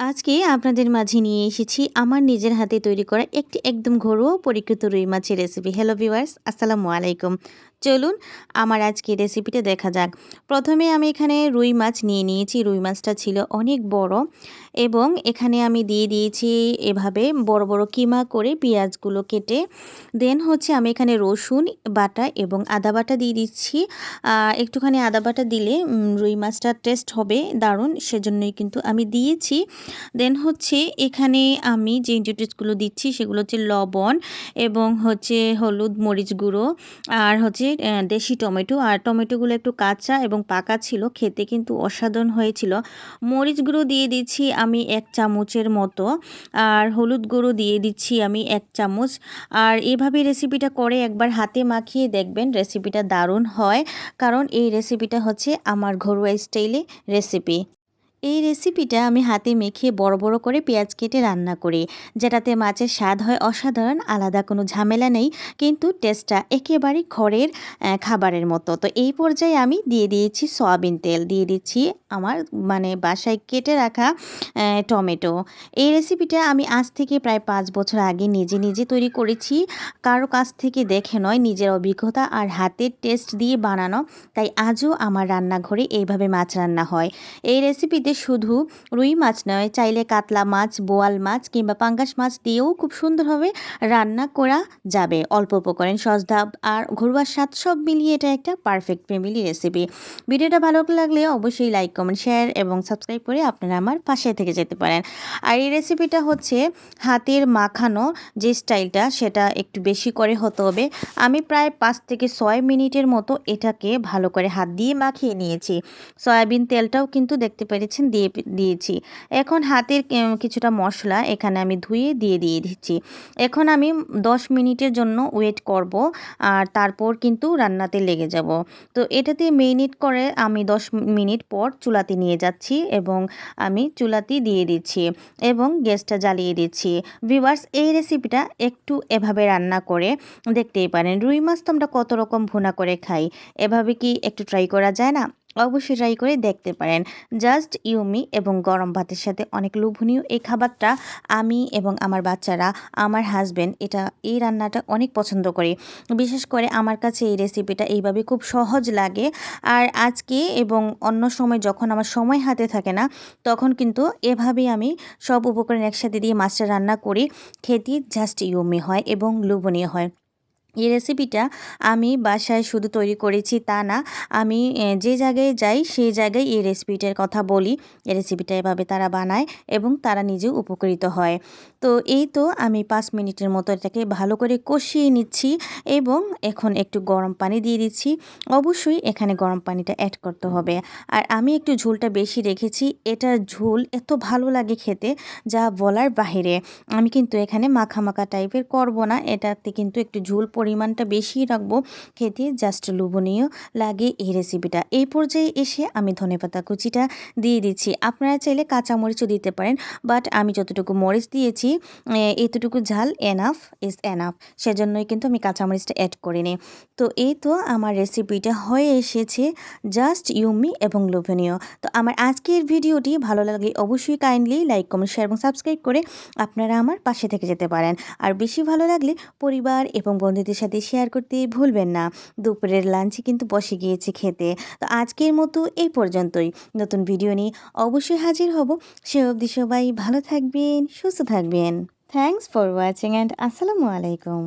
আজকে আপনাদের মাঝে নিয়ে এসেছি আমার নিজের হাতে তৈরি করা একটি একদম ঘরোয়া পরীক্ষিত রুই মাছের রেসিপি হ্যালো ভিউয়ার্স আসসালামু আলাইকুম। চলুন আমার আজকে রেসিপিটা দেখা যাক। প্রথমে আমি এখানে রুই মাছ নিয়ে নিয়েছি। রুই মাছটা ছিল অনেক বড় এবং এখানে আমি দিয়ে দিয়েছি এভাবে বড় বড় কিমা করে পেঁয়াজগুলো কেটে। দেন হচ্ছে আমি এখানে রসুন, বাটা এবং আদা বাটা দিয়ে দিচ্ছি। একটুখানি আদা বাটা দিলে রুই মাছটা টেস্ট হবে দারুণ। সেজন্যই কিন্তু আমি দিয়েছি। দেন হচ্ছে এখানে আমি যে ইনগ্রিডিয়েন্টসগুলো দিচ্ছি সেগুলো হচ্ছে লবণ এবং হচ্ছে হলুদ মরিচ গুঁড়ো আর হচ্ছে দেশি টমেটো। আর টমেটোগুলো একটু কাঁচা এবং পাকা ছিল, খেতে কিন্তু অসাধারণ হয়েছিল। মরিচ গুঁড়ো দিয়ে দিচ্ছি আমি এক চামচের মতো আর হলুদ গুঁড়ো দিয়ে দিচ্ছি আমি এক চামচ। আর এভাবে রেসিপিটা করে একবার হাতে মাখিয়ে দেখবেন রেসিপিটা দারুণ হয়, কারণ এই রেসিপিটা হচ্ছে আমার ঘরোয়া স্টাইলে রেসিপি এই রেসিপিটা আমি হাতে মেখে বড় বড় করে পেঁয়াজ কেটে রান্না করি। যেটাতে মাছের স্বাদ হয় অসাধারণ, আলাদা কোনো ঝামেলা নেই, কিন্তু টেস্টটা একেবারে ঘরের খাবারের মতো। তো এই পর্যায়ে আমি দিয়ে দিয়েছি সয়াবিন তেল, দিয়ে দিচ্ছি আমার মানে বাসায় কেটে রাখা টমেটো। এই রেসিপিটা আমি আজ থেকে প্রায় পাঁচ বছর আগে নিজে নিজে তৈরি করেছি। কারও কাছ থেকে দেখে নয়, নিজের অভিজ্ঞতা আর হাতের টেস্ট দিয়ে বানানো। তাই আজও আমার রান্নাঘরে এইভাবে মাছ রান্না হয়। এই রেসিপিতে শুধু রুই মাছ নয়, চাইলে কাতলা মাছ, বোয়াল মাছ কিংবা পাঙ্গাস মাছ দিয়েও খুব সুন্দরভাবে রান্না করা যাবে। অল্প উপকরণ, সজদা আর ঘরোয়া স্বাদ সব মিলিয়ে এটা একটা পারফেক্ট ফ্যামিলি রেসিপি ভিডিওটা ভালো লাগলে অবশ্যই লাইক কমেন্ট শেয়ার এবং সাবস্ক্রাইব করে আপনারা আমার পাশে থেকে যেতে পারেন। আর এই রেসিপিটা হচ্ছে হাতের মাখানো যে স্টাইলটা সেটা একটু বেশি করে হতে হবে। আমি প্রায় পাঁচ থেকে ছয় মিনিটের মতো এটাকে ভালো করে হাত দিয়ে মাখিয়ে নিয়েছি। সয়াবিন তেলটাও কিন্তু দেখতে পেরেছেন দিয়ে দিয়েছি। এখন হাতের কিছুটা মশলা এখানে আমি ধুয়ে দিয়ে দিয়ে দিচ্ছি। এখন আমি দশ মিনিটের জন্য ওয়েট করব আর তারপর কিন্তু রান্নাতে লেগে যাব। তো এটাতে মেরিনেট করে আমি দশ মিনিট পর চুলাতে নিয়ে যাচ্ছি এবং আমি চুলাতে দিয়ে দিচ্ছি এবং গ্যাসটা জ্বালিয়ে দিচ্ছি। ভিভার্স এই রেসিপিটা একটু এভাবে রান্না করে দেখতেই পারেন। রুই মাছ তো আমরা কত রকম ভুনা করে খাই। এভাবে কি একটু ট্রাই করা যায় না? অবশ্যই ট্রাই করে দেখতে পারেন। জাস্ট ইউমি এবং গরম ভাতের সাথে অনেক লোভনীয় এই খাবারটা আমি এবং আমার বাচ্চারা, আমার হাজব্যান্ড এটা, এই রান্নাটা অনেক পছন্দ করি। বিশেষ করে আমার কাছে এই রেসিপিটা এইভাবে খুব সহজ লাগে। আর আজকে এবং অন্য সময় যখন আমার সময় হাতে থাকে না, তখন কিন্তু এভাবেই আমি সব উপকরণ একসাথে দিয়ে মাছটা রান্না করি। খেতে জাস্ট ইউমি হয় এবং লোভনীয় হয়। এই রেসিপিটা আমি বাসায় শুধু তৈরি করেছি তা না, আমি যে জায়গায় যাই সেই জায়গায় এই রেসিপিটার কথা বলি। এই রেসিপিটা এভাবে তারা বানায় এবং তারা নিজেও উপকৃত হয়। তো এই তো আমি পাঁচ মিনিটের মতো এটাকে ভালো করে কষিয়ে নিচ্ছি এবং এখন একটু গরম পানি দিয়ে দিচ্ছি। অবশ্যই এখানে গরম পানিটা অ্যাড করতে হবে। আর আমি একটু ঝোলটা বেশি রেখেছি, এটার ঝোল এত ভালো লাগে খেতে যা বলার বাহিরে। আমি কিন্তু এখানে মাখা মাখা টাইপের করব না, এটাতে কিন্তু একটু ঝোল পরিমাণটা বেশি রাখব। খেতে জাস্ট লোভনীয় লাগে এই রেসিপিটা এই পর্যায়ে এসে আমি ধনেপাতা কুচিটা দিয়ে দিচ্ছি। আপনারা চাইলে কাঁচামরিচও দিতে পারেন বাট আমি যতটুকু মরিচ দিয়েছি এতটুকু ঝাল এনাফ ইজ এনাফ সেজন্যই কিন্তু আমি কাঁচামরিচটা অ্যাড করিনি। তো এই তো আমার রেসিপিটা হয়ে এসেছে জাস্ট ইউমি এবং লোভনীয়। তো আমার আজকের ভিডিওটি ভালো লাগলে অবশ্যই কাইন্ডলি লাইক কমেন্ট শেয়ার এবং সাবস্ক্রাইব করে আপনারা আমার পাশে থেকে যেতে পারেন। আর বেশি ভালো লাগলে পরিবার এবং বন্ধুদের আপনাদের সাথে শেয়ার করতে ভুলবেন না। দুপুরের লাঞ্চে কিন্তু বসে গিয়েছে খেতে। তো আজকের মতো এই পর্যন্তই। নতুন ভিডিও নিয়ে অবশ্যই হাজির হব। সে অবধি সবাই ভালো থাকবেন, সুস্থ থাকবেন। থ্যাংকস ফর ওয়াচিং অ্যান্ড আসসালামু আলাইকুম।